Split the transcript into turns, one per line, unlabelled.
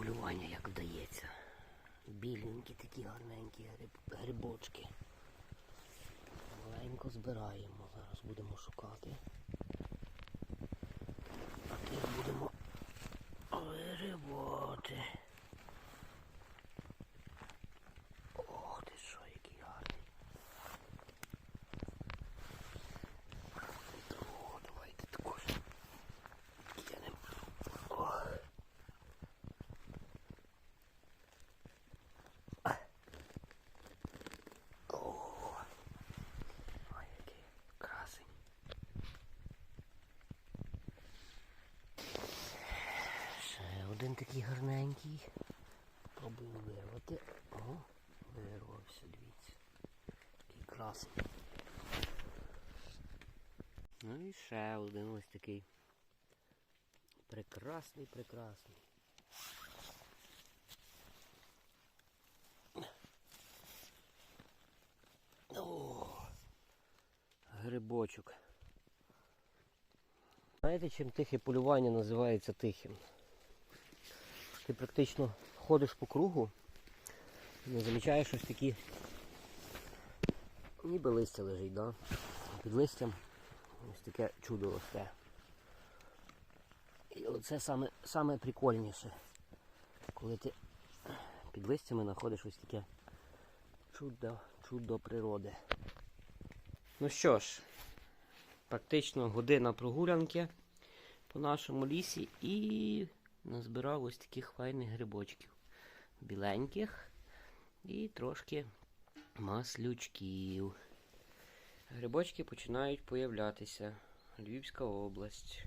полювання як вдається. Біленькі такі гарненькі гриб, грибочки. Маленько збираємо. Один такий гарненький. Пробуємо вирвати. О, вирвався, дивіться. Який красень. Ну і ще один ось такий. Прекрасний, прекрасний. О, грибочок. Знаєте, чим тихе полювання називається тихим? Ти практично ходиш по кругу не замічаєш ось такі. Ніби листя лежить, да? Під листям ось таке чудо росте. І оце саме, саме прикольніше, коли ти під листями знаходиш ось таке чудо, чудо природи. Ну що ж, практично година прогулянки по нашому лісі і назбирав ось таких файних грибочків. Біленьких і трошки маслючків. Грибочки починають появлятися. Львівська область.